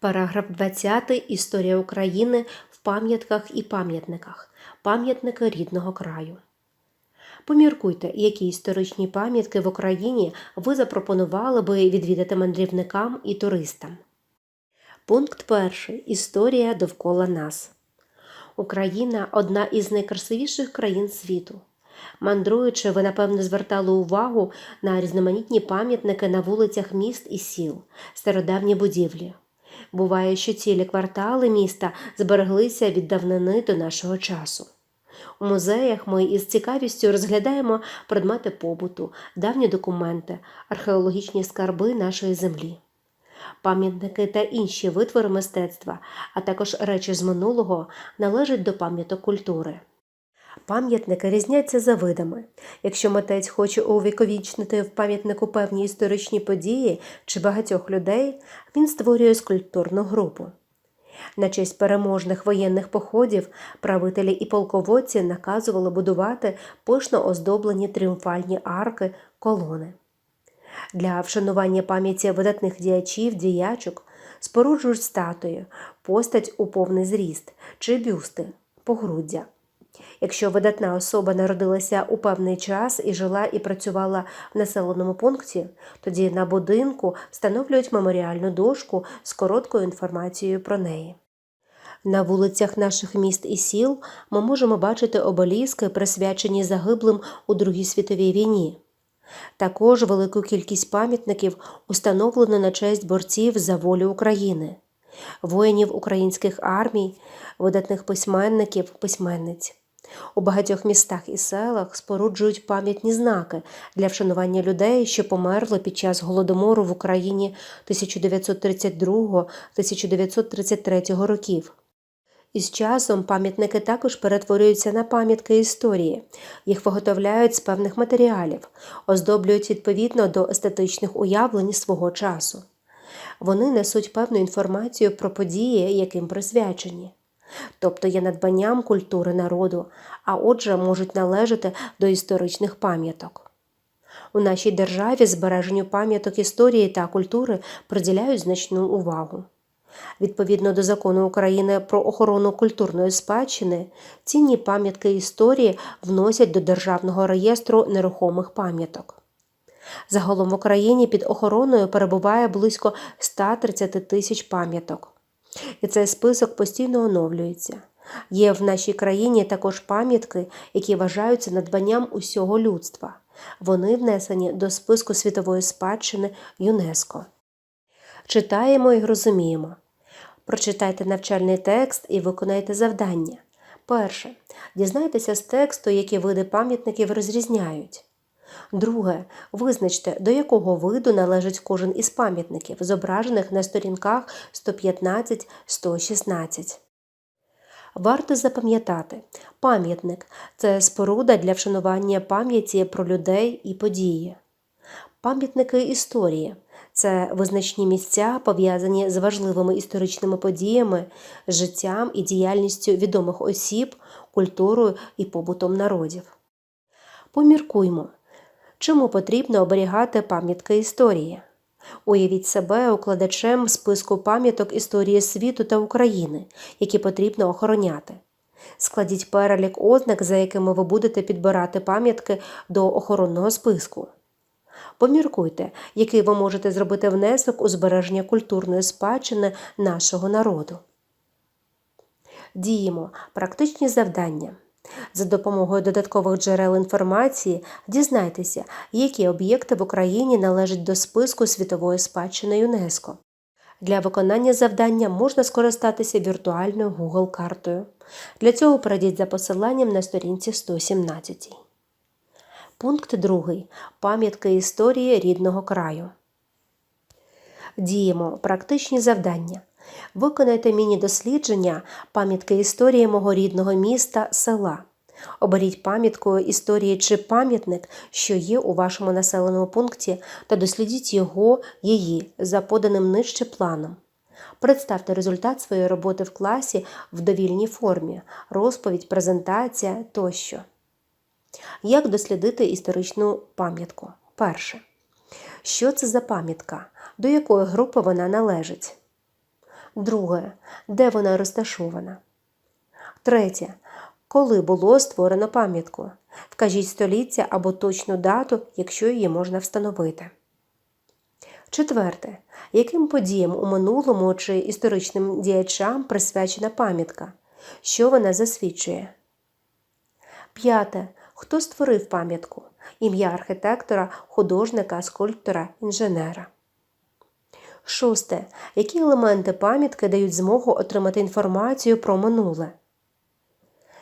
Параграф 20. Історія України в пам'ятках і пам'ятниках. Пам'ятники рідного краю. Поміркуйте, які історичні пам'ятки в Україні ви запропонували би відвідати мандрівникам і туристам. Пункт перший. Історія довкола нас. Україна одна із найкрасивіших країн світу. Мандруючи, ви напевно звертали увагу на різноманітні пам'ятники на вулицях міст і сіл, стародавні будівлі. Буває, що цілі квартали міста збереглися від давнини до нашого часу. У музеях ми із цікавістю розглядаємо предмети побуту, давні документи, археологічні скарби нашої землі. Пам'ятники та інші витвори мистецтва, а також речі з минулого належать до пам'яток культури. Пам'ятники різняться за видами. Якщо митець хоче увіковічнити в пам'ятнику певні історичні події чи багатьох людей, він створює скульптурну групу. На честь переможних воєнних походів правителі і полководці наказували будувати пишно оздоблені тріумфальні арки, колони. Для вшанування пам'яті видатних діячів, діячок споруджують статуї, постать у повний зріст чи бюсти, погруддя. Якщо видатна особа народилася у певний час і жила і працювала в населеному пункті, тоді на будинку встановлюють меморіальну дошку з короткою інформацією про неї. На вулицях наших міст і сіл ми можемо бачити обеліски, присвячені загиблим у Другій світовій війні. Також велику кількість пам'ятників установлено на честь борців за волю України, воїнів українських армій, видатних письменників, письменниць. У багатьох містах і селах споруджують пам'ятні знаки для вшанування людей, що померли під час голодомору в Україні 1932-1933 років. Із часом пам'ятники також перетворюються на пам'ятки історії. Їх виготовляють з певних матеріалів, оздоблюють відповідно до естетичних уявлень свого часу. Вони несуть певну інформацію про події, яким присвячені, тобто є надбанням культури народу, а отже, можуть належати до історичних пам'яток. У нашій державі збереженню пам'яток історії та культури приділяють значну увагу. Відповідно до закону України про охорону культурної спадщини, цінні пам'ятки історії вносять до Державного реєстру нерухомих пам'яток. Загалом в Україні під охороною перебуває близько 130 тисяч пам'яток. І цей список постійно оновлюється. Є в нашій країні також пам'ятки, які вважаються надбанням усього людства. Вони внесені до списку світової спадщини ЮНЕСКО. Читаємо і розуміємо. Прочитайте навчальний текст і виконайте завдання. Перше. Дізнайтеся з тексту, які види пам'ятників розрізняють. Друге. Визначте, до якого виду належить кожен із пам'ятників, зображених на сторінках 115-116. Варто запам'ятати, пам'ятник це споруда для вшанування пам'яті про людей і події. Пам'ятники історії це визначні місця, пов'язані з важливими історичними подіями, життям і діяльністю відомих осіб, культурою і побутом народів. Поміркуймо, чому потрібно оберігати пам'ятки історії. Уявіть себе укладачем списку пам'яток історії світу та України, які потрібно охороняти. Складіть перелік ознак, за якими ви будете підбирати пам'ятки до охоронного списку. Поміркуйте, який ви можете зробити внесок у збереження культурної спадщини нашого народу. Діємо практичні завдання. За допомогою додаткових джерел інформації дізнайтеся, які об'єкти в Україні належать до списку світової спадщини ЮНЕСКО. Для виконання завдання можна скористатися віртуальною Google картою. Для цього перейдіть за посиланням на сторінці 117. Пункт 2. Пам'ятки історії рідного краю. Діємо практичні завдання. Виконайте міні-дослідження пам'ятки історії мого рідного міста, села. Оберіть пам'ятку історії чи пам'ятник, що є у вашому населеному пункті, та дослідіть його, її за поданим нижче планом. Представте результат своєї роботи в класі в довільній формі, розповідь, презентація тощо. Як дослідити історичну пам'ятку? Перше. Що це за пам'ятка? До якої групи вона належить? Друге. Де вона розташована? Третє. Коли було створено пам'ятку? Вкажіть століття або точну дату, якщо її можна встановити. Четверте. Яким подіям у минулому чи історичним діячам присвячена пам'ятка? Що вона засвідчує? П'яте. Хто створив пам'ятку? Ім'я архітектора, художника, скульптора, інженера. Шосте. Які елементи пам'ятки дають змогу отримати інформацію про минуле?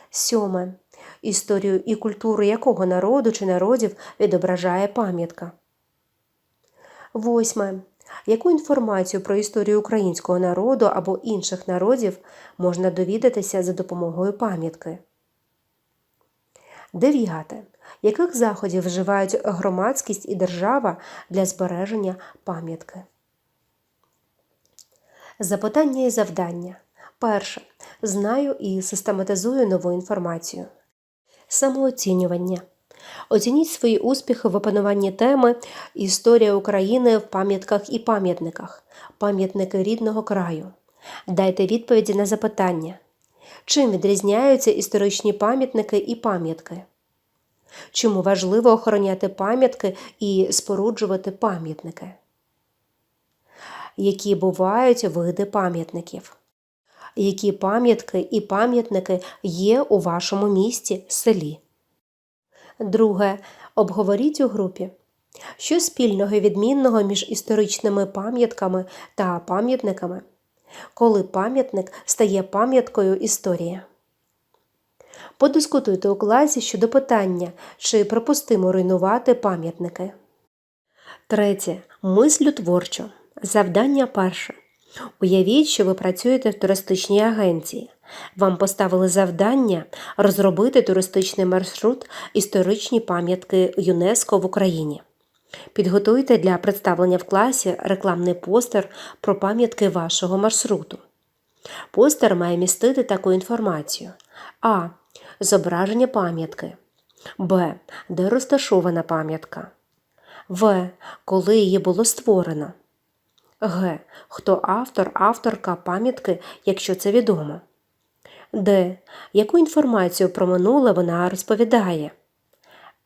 Сьоме. Історію і культуру якого народу чи народів відображає пам'ятка? Восьме. Яку інформацію про історію українського народу або інших народів можна довідатися за допомогою пам'ятки? Дев'яте. Яких заходів вживають громадськість і держава для збереження пам'ятки? Запитання і завдання. Перше. Знаю і систематизую нову інформацію. Самооцінювання. Оцініть свої успіхи в опануванні теми Історія України в пам'ятках і пам'ятниках, пам'ятники рідного краю. Дайте відповіді на запитання. Чим відрізняються історичні пам'ятники і пам'ятки? Чому важливо охороняти пам'ятки і споруджувати пам'ятники? Які бувають види пам'ятників? Які пам'ятки і пам'ятники є у вашому місті, селі? Друге. Обговоріть у групі. Що спільного і відмінного між історичними пам'ятками та пам'ятниками? Коли пам'ятник стає пам'яткою історії? Подискутуйте у класі щодо питання, чи припустимо руйнувати пам'ятники. Третє. Мислю творчо. Завдання перше. Уявіть, що ви працюєте в туристичній агенції. Вам поставили завдання розробити туристичний маршрут історичні пам'ятки ЮНЕСКО в Україні. Підготуйте для представлення в класі рекламний постер про пам'ятки вашого маршруту. Постер має містити таку інформацію: А. Зображення пам'ятки. Б. Де розташована пам'ятка. В. Коли її було створено. Г. Хто автор, авторка пам'ятки, якщо це відомо. Д. Яку інформацію про минуле вона розповідає?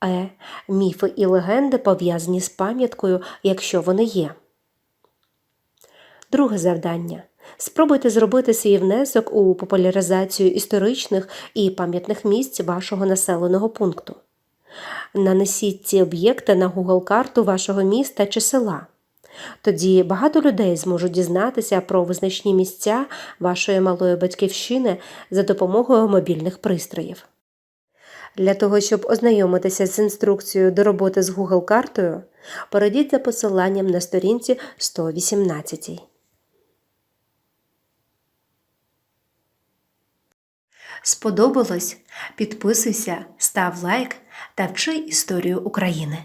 Е. Міфи і легенди пов'язані з пам'яткою, якщо вони є. Друге завдання. Спробуйте зробити свій внесок у популяризацію історичних і пам'ятних місць вашого населеного пункту. Нанесіть ці об'єкти на Google карту вашого міста чи села. Тоді багато людей зможуть дізнатися про визначні місця вашої малої батьківщини за допомогою мобільних пристроїв. Для того, щоб ознайомитися з інструкцією до роботи з Google картою, перейдіть за посиланням на сторінці 118. Сподобалось? Підписуйся, став лайк та вчи історію України.